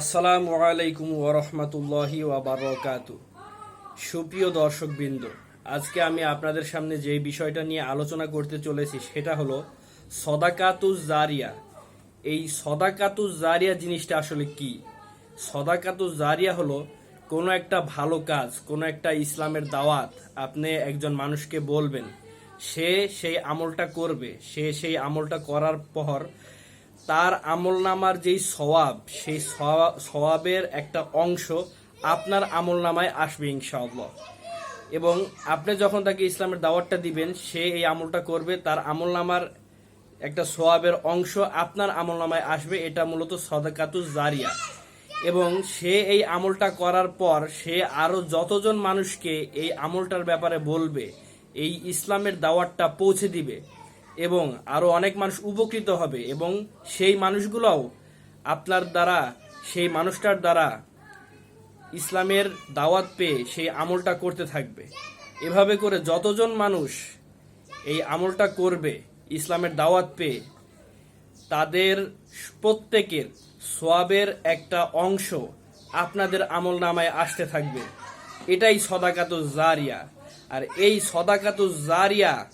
আসসালামু আলাইকুম ওরহমতুল্লাহি ওয়াবারকাত সুপ্রিয় দর্শকবৃন্দ, আজকে আমি আপনাদের সামনে যে বিষয়টা নিয়ে আলোচনা করতে চলেছি সেটা হলো সদাকাতুজ জারিয়া। এই সদাকাতুজ জারিয়া জিনিসটা আসলে কি? সদাকাতুজ জারিয়া হলো কোনো একটা ভালো কাজ, কোনো একটা ইসলামের দাওয়াত আপনি একজন মানুষকে বলবেন, সে সেই আমলটা করবে, সে সেই আমলটা করার পর তার আমল নামার যেই সওয়াব, সেই সওয়াবের একটা অংশ আপনার আমল নামায় আসবে ইনশাআল্লাহ। এবং আপনি যখন তাকে ইসলামের দাওয়াতটা দিবেন, সে এই আমলটা করবে, তার আমল নামার একটা সোয়াবের অংশ আপনার আমল নামায় আসবে, এটা মূলত সদাকাতুজ জারিয়া। এবং সে এই আমলটা করার পর সে আরও যতজন মানুষকে এই আমলটার ব্যাপারে বলবে, এই ইসলামের দাওয়াতটা পৌঁছে দিবে এবং আরও অনেক মানুষ উপকৃত হবে এবং সেই মানুষগুলোও আপনার দ্বারা, সেই মানুষটার দ্বারা ইসলামের দাওয়াত পেয়ে সেই আমলটা করতে থাকবে। এভাবে করে যতজন মানুষ এই আমলটা করবে, ইসলামের দাওয়াত পেয়ে, তাদের প্রত্যেকের সোয়াবের একটা অংশ আপনাদের আমল নামায় আসতে থাকবে। এটাই সদাকাত জারিয়া। আর এই সদাকাত জারিয়া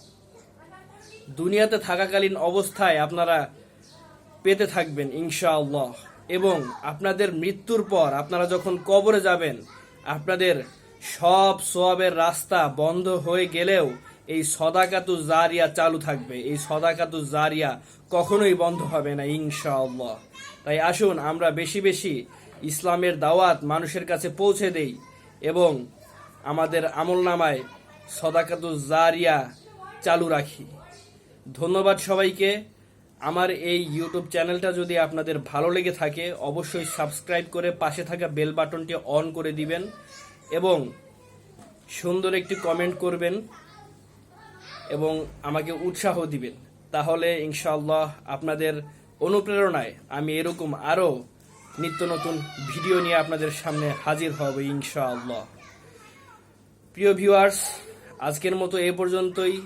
দুনিয়াতে থাকাকালীন অবস্থায় আপনারা পেতে থাকবেন, ইনশাআল্লাহ। এবং আপনাদের মৃত্যুর পর আপনারা যখন কবরে যাবেন, আপনাদের সব সোয়াবের রাস্তা বন্ধ হয়ে গেলেও এই সদাকাতু জারিয়া চালু থাকবে। এই সদাকাতু জারিয়া কখনোই বন্ধ হবে না, ইনশাআল্লাহ। তাই আসুন, আমরা বেশি বেশি ইসলামের দাওয়াত মানুষের কাছে পৌঁছে দেই এবং আমাদের আমল নামায় সদাকাতু জারিয়া চালু রাখি। ধন্যবাদ সবাইকে। আমার এই ইউটিউব চ্যানেলটা যদি আপনাদের ভালো লেগে থাকে, অবশ্যই সাবস্ক্রাইব করে পাশে থাকা বেল বাটনটি অন করে দিবেন এবং সুন্দর একটি কমেন্ট করবেন এবং আমাকে উৎসাহ দিবেন। তাহলে ইনশাআল্লাহ আপনাদের অনুপ্রেরণায় আমি এরকম আরও নিত্য নতুন ভিডিও নিয়ে আপনাদের সামনে হাজির হব ইনশাআল্লাহ। প্রিয় ভিউয়ার্স আজকের মতো এ পর্যন্তই।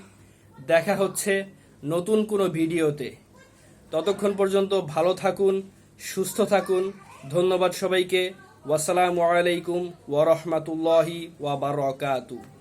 দেখা হচ্ছে নতুন কোনো ভিডিওতে। ততক্ষণ পর্যন্ত ভালো থাকুন, সুস্থ থাকুন। ধন্যবাদ সবাইকে। ওয়াসালামু আলাইকুম ওয়া বারাকাতুহু